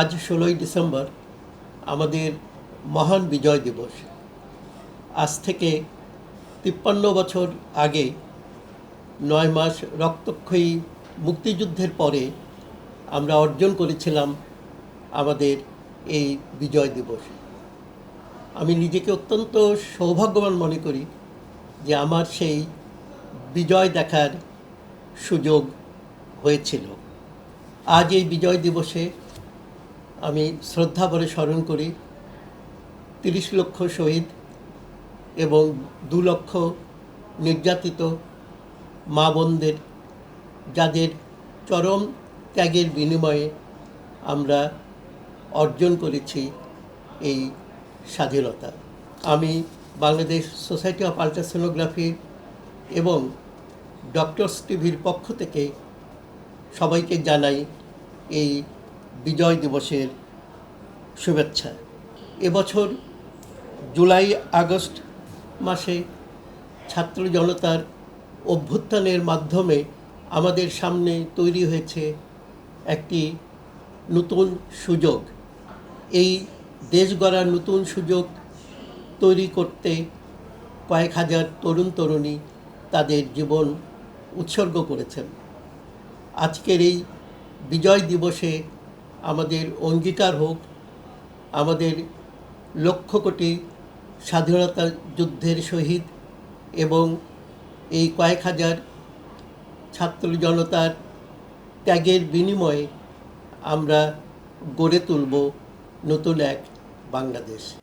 আজ ষোলোই ডিসেম্বর আমাদের মহান বিজয় দিবস। আজ থেকে তিপ্পান্ন বছর আগে নয় মাস রক্তক্ষয়ী মুক্তিযুদ্ধের পরে আমরা অর্জন করেছিলাম আমাদের এই বিজয় দিবস। আমি নিজেকে অত্যন্ত সৌভাগ্যবান মনে করি যে আমার সেই বিজয় দেখার সুযোগ হয়েছিল। আজ এই বিজয় দিবসে আমি শ্রদ্ধা ভরে স্মরণ করি। তিরিশ লক্ষ শহীদ এবং দু লক্ষ নির্যাতিত মা বোনদের, যাদের চরম ত্যাগের বিনিময়ে আমরা অর্জন করেছি এই স্বাধীনতা। আমি বাংলাদেশ সোসাইটি অফ আলট্রাসোনোগ্রাফি এবং ডক্টরস টিভির পক্ষ থেকে সবাইকে জানাই এই বিজয় দিবসের শুভেচ্ছা। এবছর জুলাই, আগস্ট মাসে ছাত্র জনতার অভ্যুত্থানের মাধ্যমে আমাদের সামনে তৈরি হয়েছে একটি নতুন সুযোগ। এই দেশ গড়ার নতুন সুযোগ তৈরি করতে কয়েক হাজার তরুণ, তরুণী তাদের জীবন উৎসর্গ করেছেন। আজকের এই বিজয় দিবসে আমাদের অঙ্গীকার হোক, আমাদের লক্ষ কোটি স্বাধীনতা যুদ্ধের শহীদ এবং এই কয়েক হাজার ছাত্র জনতার ত্যাগের বিনিময়ে আমরা গড়ে তুলব নতুন এক বাংলাদেশ।